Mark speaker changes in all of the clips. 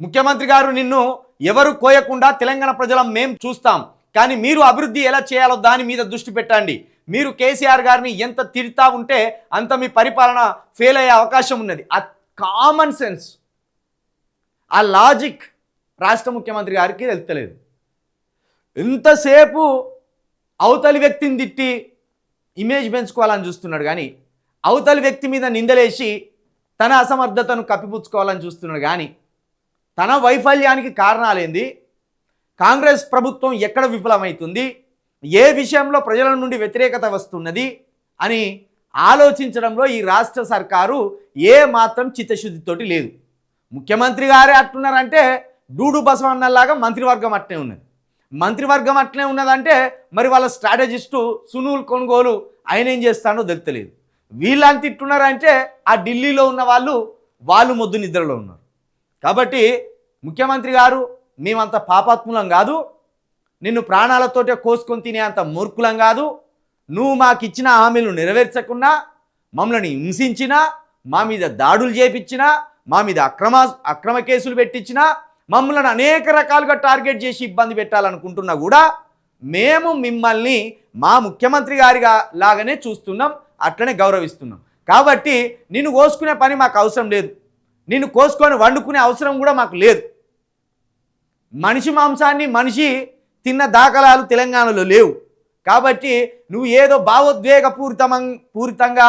Speaker 1: ముఖ్యమంత్రి గారు నిన్ను ఎవరు కోయకుండా తెలంగాణ ప్రజలం మేం చూస్తాం. కానీ మీరు అభివృద్ధి ఎలా చేయాలో దాని మీద దృష్టి పెట్టండి. మీరు కేసీఆర్ గారిని ఎంత తిడతా ఉంటే అంత మీ పరిపాలన ఫెయిల్ అయ్యే అవకాశం ఉన్నది. ఆ కామన్ సెన్స్ ఆ లాజిక్ రాష్ట్ర ముఖ్యమంత్రి గారికి తెలుస్తలేదు. ఎంతసేపు అవతలి వ్యక్తిని తిట్టి ఇమేజ్ పెంచుకోవాలని చూస్తున్నాడు కానీ అవతలి వ్యక్తి మీద నిందలేసి తన అసమర్థతను కప్పిపుచ్చుకోవాలని చూస్తున్నాడు కానీ తన వైఫల్యానికి కారణాలేంది? కాంగ్రెస్ ప్రభుత్వం ఎక్కడ విఫలమవుతుంది ఏ విషయంలో ప్రజల నుండి వ్యతిరేకత వస్తున్నది? అని ఆలోచించడంలో ఈ రాష్ట్ర సర్కారు ఏ మాత్రం చిత్తశుద్ధితోటి లేదు. ముఖ్యమంత్రి గారే అట్టున్నారంటే డూడు బసవన్నలాగా మంత్రివర్గం అట్నే ఉన్నది. మంత్రివర్గం అట్లే ఉన్నదంటే మరి వాళ్ళ స్ట్రాటజిస్టు సునూల్ కొనుగోలు ఆయన ఏం చేస్తాడో తెలుస్తలేదు వీళ్ళంత ఇట్టున్నారంటే ఆ ఢిల్లీలో ఉన్న వాళ్ళు వాళ్ళు మొద్దు నిద్రలో ఉన్నారు. కాబట్టి ముఖ్యమంత్రి గారు మేమంత పాపాత్ములం కాదు. నిన్ను ప్రాణాలతోటే కోసుకొని తినే అంత మూర్ఖులం కాదు. నువ్వు మాకు ఇచ్చిన హామీలు నెరవేర్చకున్నా మమ్మల్ని హింసించినా మా మీద దాడులు చేపించినా మా మీద అక్రమ అక్రమ కేసులు పెట్టించినా మమ్మల్ని అనేక రకాలుగా టార్గెట్ చేసి ఇబ్బంది పెట్టాలనుకుంటున్నా కూడా మేము మిమ్మల్ని మా ముఖ్యమంత్రి గారిగా లాగానే చూస్తున్నాం అట్లనే గౌరవిస్తున్నాం. కాబట్టి నిన్ను కోసుకునే పని మాకు అవసరం లేదు. నిన్ను కోసుకొని వండుకునే అవసరం కూడా మాకు లేదు. మనిషి మాంసాన్ని మనిషి తిన్న దాఖలాలు తెలంగాణలో లేవు. కాబట్టి నువ్వు ఏదో భావోద్వేగ పూరితమం పూరితంగా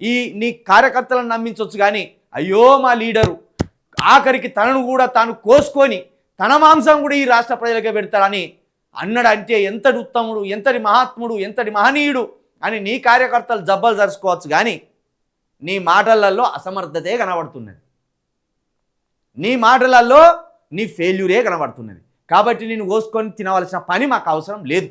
Speaker 1: ఈ నీ కార్యకర్తలను నమ్మించవచ్చు కానీ అయ్యో మా లీడరు ఆఖరికి తనను కూడా తాను కోసుకొని తన మాంసం కూడా ఈ రాష్ట్ర ప్రజలకే పెడతాడని అన్నడంటే ఎంతటి ఉత్తముడు ఎంతటి మహాత్ముడు ఎంతటి మహనీయుడు అని నీ కార్యకర్తలు జబ్బలు జరుచుకోవచ్చు కానీ నీ మాటలలో అసమర్థతే కనబడుతున్నది. నీ మాటలలో నీ ఫెయిల్యూరే కనబడుతున్నది. కాబట్టి నేను కోసుకొని తినవలసిన పని మాకు అవసరం లేదు.